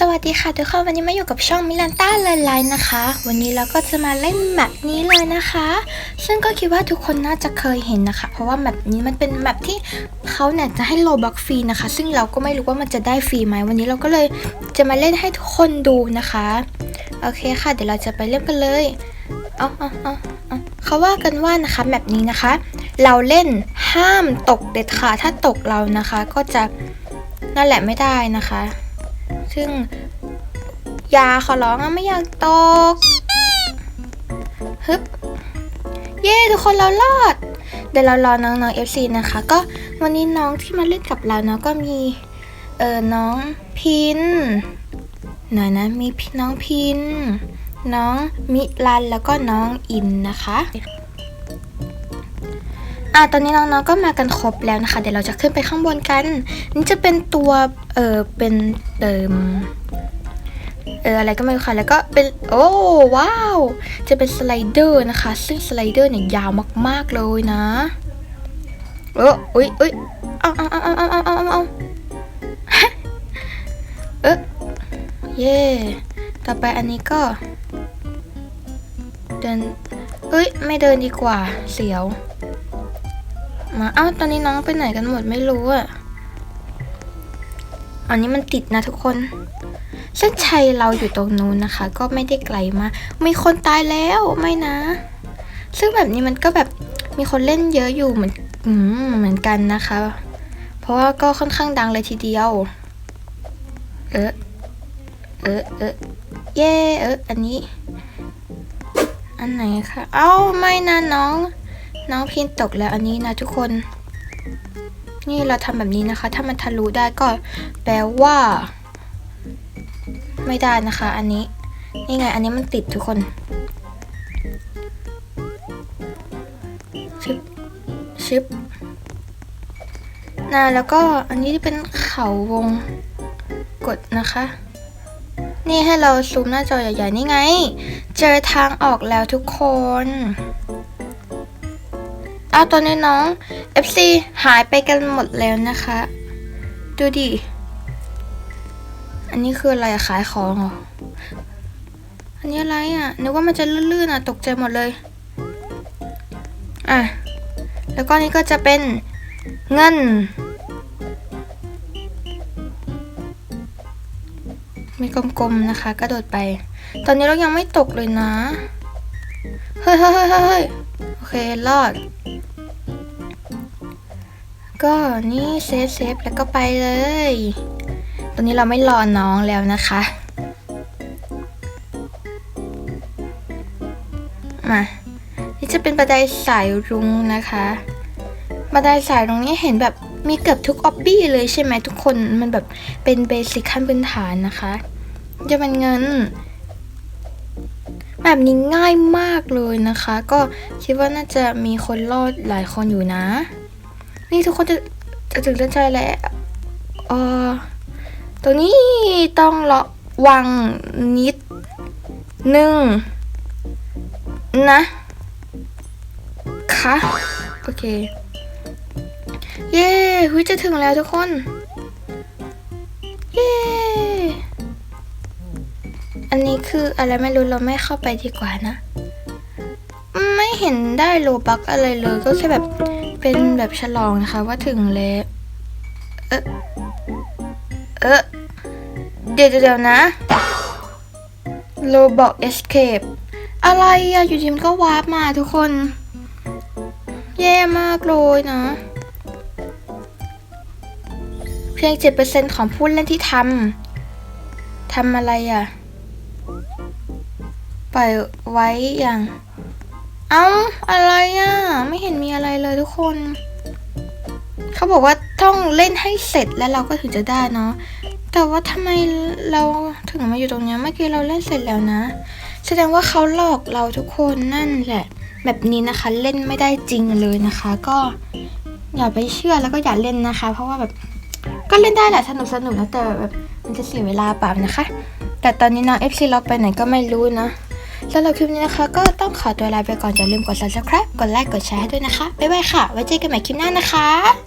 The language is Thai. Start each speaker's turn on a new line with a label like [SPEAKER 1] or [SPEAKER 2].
[SPEAKER 1] สวัสดีค่ะทุกคนวันนี้มาอยู่กับช่องมิลันต้าเลนไลน์นะคะ วันนี้เราก็จะมาเล่นแมปนี้เลยนะคะ ซึ่งก็คิดว่าทุกคนน่าจะเคยเห็นนะคะ เพราะว่าแมปนี้มันเป็นแมปที่เขาเนี่ยจะให้โลบักฟรีนะคะ ซึ่งเราก็ไม่รู้ว่ามันจะได้ฟรีไหมวันนี้เราก็เลยจะมาเล่นให้ทุกคนดูนะคะโอเคค่ะ เดี๋ยวเราจะไปเล่นกันเลยเอาเอาเอาเอาเขาว่ากันว่านะคะแมปนี้นะคะ เราเล่นห้ามตกเด็ดขาดถ้าตกเรานะคะ ก็จะนั่นแหละไม่ได้นะคะ ซึ่งยาขอร้องอะไม่อยากตกฮึบเย้ทุกคนเรารอด เดี๋ยวเรารอน้องๆ FC นะคะ ก็วันนี้น้องที่มาเล่นกับเราเนาะก็มีเออน้องพินหน่อยนะมีพี่น้องพิน น้องมิลันแล้วก็น้องอิมนะคะ อะตอนนี้น้องๆก็มากันครบแล้วนะคะ เดี๋ยวเราจะขึ้นไปข้างบนกันนี่จะเป็นตัวเออเป็นเดิมเอออะไรก็ไม่รู้ค่ะแล้วก็เป็นโอ้ว้าว จะเป็นสไลเดอร์นะคะ ซึ่งสไลเดอร์เนี่ยยาวมากๆเลยนะเอออุ้ยอุ้ยเอาเอาเอาเอาเอาเอาเอาเอาเอเย่ต่อไปอันนี้ก็เดินเอ้ยไม่เดินดีกว่าเสียว มาเอ้าตอนนี้น้องไปไหนกันหมดไม่รู้อะอันนี้มันติดนะทุกคนเส้นชัยเราอยู่ตรงนู้นนะคะ ก็ไม่ได้ไกลมากมีคนตายแล้วไม่นะ ซึ่งแบบนี้มันก็แบบมีคนเล่นเยอะอยู่เหมือนอืมเหมือนกันนะคะ เพราะว่าก็ค่อนข้างดังเลยทีเดียว เออเออเออเย่เอออันนี้ อันไหนคะ เอ้าไม่นะน้อง น้องพินตกแล้วอันนี้นะทุกคน นี่เราทำแบบนี้นะคะ ถ้ามันทะลุได้ก็แปลว่า ไม่ได้นะคะ อันนี้ นี่ไง อันนี้มันติดทุกคนชึบชึบนะแล้วก็อันนี้เป็นเขาวงกดนะคะ นี่ให้เราซูมหน้าจอใหญ่ๆนี่ไง เจอทางออกแล้วทุกคน อ้าวตอนนี้น้อง FC หายไปกันหมดแล้วนะคะ ดูดิ อันนี้คืออะไรขายของเหรอ อันนี้อะไรอะ นึกว่ามันจะลื่นๆอะ ตกใจหมดเลย อะ แล้วก็นี่ก็จะเป็นเงิน มีกลมๆนะคะ กระโดดไป ตอนนี้เรายังไม่ตกเลยนะ เฮ้ยเฮ้ยเฮ้ย โอเค รอด ก็นี่เซฟเซฟแล้วก็ไปเลย ตอนนี้เราไม่รอน้องแล้วนะคะ มา นี่จะเป็นบันไดสายรุ้งนะคะบันไดสายตรงนี่เห็นแบบมีเกือบทุกออบบี้เลยใช่ไหมทุกคนมันแบบเป็นเบสิกขั้นพื้นฐานนะคะ จะเป็นเงิน แบบนี้ง่ายมากเลยนะคะ ก็คิดว่าน่าจะมีคนรอดหลายคนอยู่นะ นี่ทุกคนจะจะถึงเส้นชัยแล้วเออตรงนี้ต้องระวังนิดนึงนะคะโอเค เย้หุยจะถึงแล้วทุกคน เย้ อันนี้คืออะไรไม่รู้เราไม่เข้าไปดีกว่านะ ไม่เห็นได้โลบักอะไรเลยก็แค่แบบเป็นแบบฉลองนะคะ ว่าถึงแล้วเออเออเดี๋ยวเดี๋ยวนะโลบอก escape อะไรอะอยู่ดีมนก็วาร์ปมาทุกคน แย่มากเลยนะ เพียง 7%ของผู้เล่นที่ทำทำอะไรอะ ปล่อยไว้อย่าง เอ้าอะไรอะ ไม่เห็นมีอะไรเลยทุกคน เขาบอกว่าต้องเล่นให้เสร็จแล้วเราก็ถึงจะได้เนาะแต่ว่าทำไมเราถึงมาอยู่ตรงนี้เมื่อกี้เราเล่นเสร็จแล้วนะ แสดงว่าเขาหลอกเราทุกคนนั่นแหละ แบบนี้นะคะเล่นไม่ได้จริงเลยนะคะ ก็อย่าไปเชื่อแล้วก็อย่าเล่นนะคะ เพราะว่าแบบก็เล่นได้แหละสนุกสนุกนะแต่แบบมันจะเสียเวลาเปล่านะคะ แต่ตอนนี้น้อง FC เราไปไหนก็ไม่รู้นะ สำหรับคลิปนี้นะคะ ก็ต้องขอตัวลาไปก่อนอย่าลืมกด subscribe กดไลค์กดแชร์ให้ด้วยนะคะบ๊ายบายค่ะไว้เจอกันใหม่คลิปหน้านะคะ